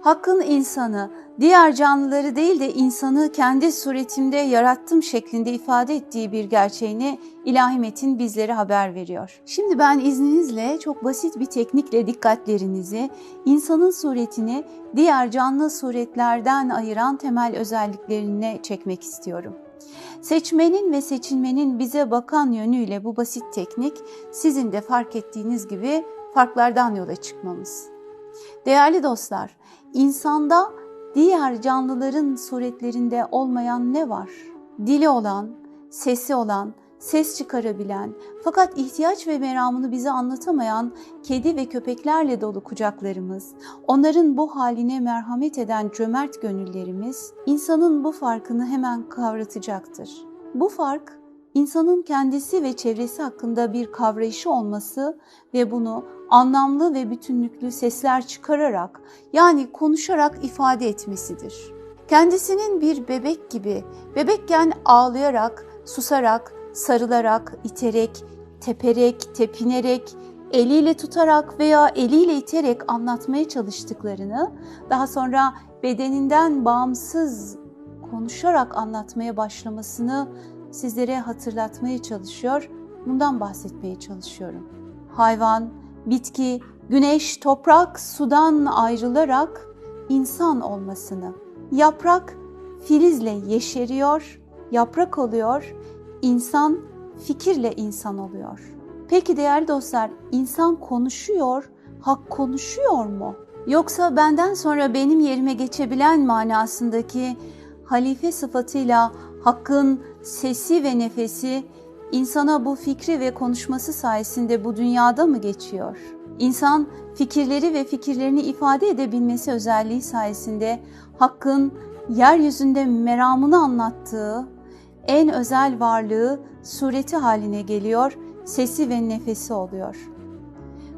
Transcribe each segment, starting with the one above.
Hakkın insanı, diğer canlıları değil de insanı kendi suretimde yarattım şeklinde ifade ettiği bir gerçeğini ilahi metin bizlere haber veriyor. Şimdi ben izninizle çok basit bir teknikle dikkatlerinizi insanın suretini diğer canlı suretlerden ayıran temel özelliklerine çekmek istiyorum. Seçmenin ve seçilmenin bize bakan yönüyle bu basit teknik sizin de fark ettiğiniz gibi farklardan yola çıkmamız. Değerli dostlar, insanda diğer canlıların suretlerinde olmayan ne var? Dili olan, sesi olan, ses çıkarabilen fakat ihtiyaç ve meramını bize anlatamayan kedi ve köpeklerle dolu kucaklarımız, onların bu haline merhamet eden cömert gönüllerimiz insanın bu farkını hemen kavratacaktır. Bu fark insanın kendisi ve çevresi hakkında bir kavrayışı olması ve bunu anlamlı ve bütünlüklü sesler çıkararak yani konuşarak ifade etmesidir. Kendisinin bir bebek gibi bebekken ağlayarak, susarak, sarılarak, iterek, teperek, tepinerek, eliyle tutarak veya eliyle iterek anlatmaya çalıştıklarını, daha sonra bedeninden bağımsız konuşarak anlatmaya başlamasını sizlere hatırlatmaya çalışıyor, bundan bahsetmeye çalışıyorum. Hayvan, bitki, güneş, toprak, sudan ayrılarak insan olmasını. Yaprak filizle yeşeriyor, yaprak oluyor, insan fikirle insan oluyor. Peki değerli dostlar, insan konuşuyor, hak konuşuyor mu? Yoksa benden sonra benim yerime geçebilen manasındaki halife sıfatıyla hakkın sesi ve nefesi insana bu fikri ve konuşması sayesinde bu dünyada mı geçiyor? İnsan fikirleri ve fikirlerini ifade edebilmesi özelliği sayesinde hakkın yeryüzünde meramını anlattığı en özel varlığı sureti haline geliyor, sesi ve nefesi oluyor.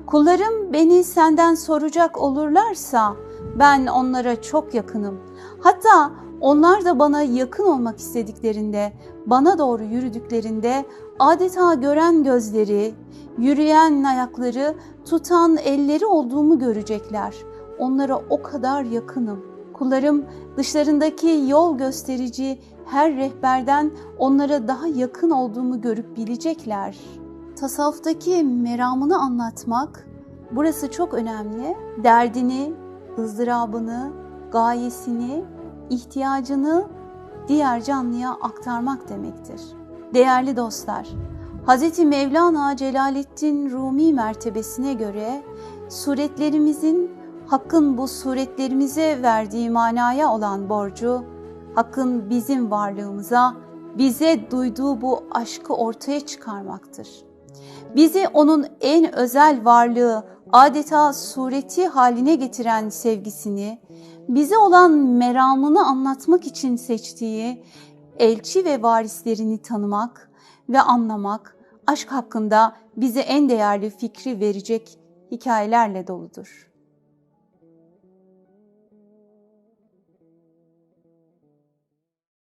Kullarım beni senden soracak olurlarsa ben onlara çok yakınım. Hatta onlar da bana yakın olmak istediklerinde, bana doğru yürüdüklerinde adeta gören gözleri, yürüyen ayakları, tutan elleri olduğumu görecekler. Onlara o kadar yakınım. Kullarım dışlarındaki yol gösterici her rehberden onlara daha yakın olduğumu görüp bilecekler. Tasavvuftaki meramını anlatmak burası çok önemli. Derdini, ızdırabını, gayesini, ihtiyacını diğer canlıya aktarmak demektir. Değerli dostlar, Hz. Mevlana Celaleddin Rumi mertebesine göre suretlerimizin Hakk'ın bu suretlerimize verdiği manaya olan borcu, Hakk'ın bizim varlığımıza, bize duyduğu bu aşkı ortaya çıkarmaktır. Bizi onun en özel varlığı, adeta sureti haline getiren sevgisini, bize olan meramını anlatmak için seçtiği elçi ve varislerini tanımak ve anlamak, aşk hakkında bize en değerli fikri verecek hikayelerle doludur.